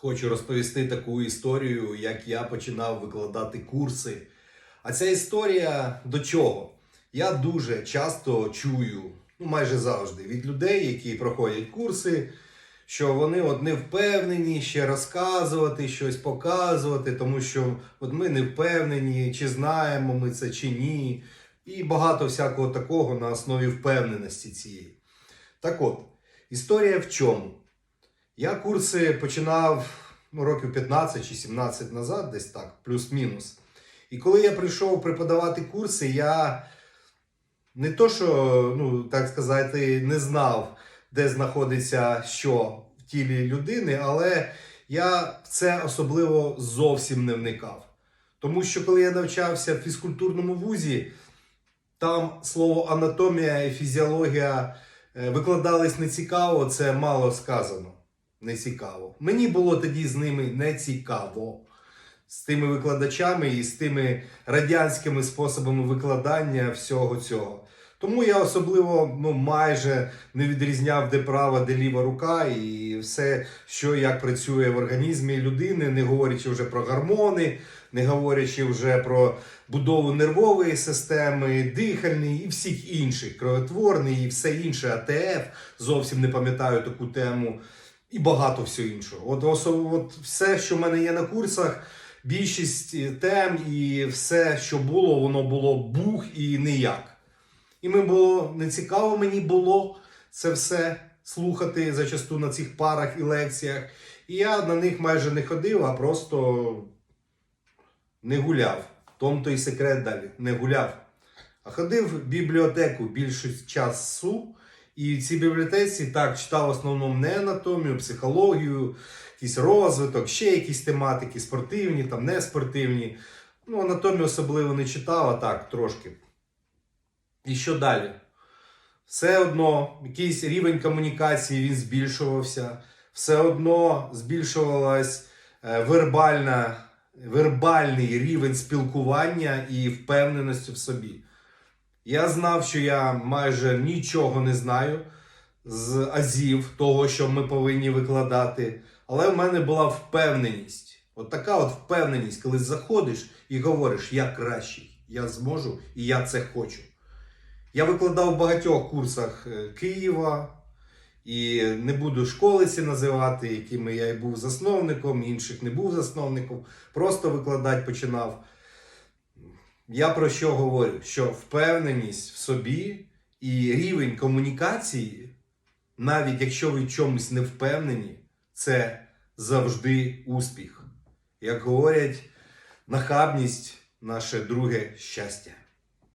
хочу розповісти таку історію, як я починав викладати курси. А ця історія до чого? Я дуже часто чую, ну майже завжди, від людей, які проходять курси, що вони от не впевнені ще розказувати, щось показувати, тому що от ми не впевнені, чи знаємо ми це чи ні. І багато всякого такого на основі впевненості цієї. Так от, історія в чому? Я курси починав ну, років 15 чи 17 назад, десь так, плюс-мінус. І коли я прийшов преподавати курси, я не то, що, ну, так сказати, не знав, де знаходиться що в тілі людини, але я в це особливо зовсім не вникав. Тому що коли я навчався в фізкультурному вузі, там слово анатомія і фізіологія е, викладались не цікаво, це мало сказано. Не цікаво. Мені було тоді з ними не цікаво. З тими викладачами і з тими радянськими способами викладання всього цього. Тому я особливо ну, майже не відрізняв, де права, де ліва рука, і все, що як працює в організмі людини, не говорячи вже про гормони, не говорячи вже про будову нервової системи, дихальної і всіх інших, кровотворний і все інше, АТФ, зовсім не пам'ятаю таку тему, і багато всього іншого. От, осо- от все, що в мене є на курсах, більшість е, тем і все, що було, воно було бух і ніяк. І мені було не цікаво мені було це все слухати зачасту на цих парах і лекціях. І я на них майже не ходив, а просто не гуляв. В Тому то і секрет далі, не гуляв. А ходив в бібліотеку більшу часу. І в цій бібліотеці так читав в основному не анатомію, психологію, якийсь розвиток, ще якісь тематики, спортивні, там не спортивні. Ну, анатомію особливо не читав, а так трошки. І що далі? Все одно якийсь рівень комунікації він збільшувався, все одно збільшувалась е, вербальна, вербальний рівень спілкування і впевненості в собі. Я знав, що я майже нічого не знаю з азів того, що ми повинні викладати, але в мене була впевненість. От така от впевненість, коли заходиш і говориш, я кращий, я зможу і я це хочу. Я викладав в багатьох курсах е, Києва і не буду школиці називати, якими я і був засновником, інших не був засновником, просто викладати починав. Я про що говорю? Що впевненість в собі і рівень комунікації, навіть якщо ви в чомусь не впевнені, це завжди успіх. Як говорять, нахабність наше друге щастя.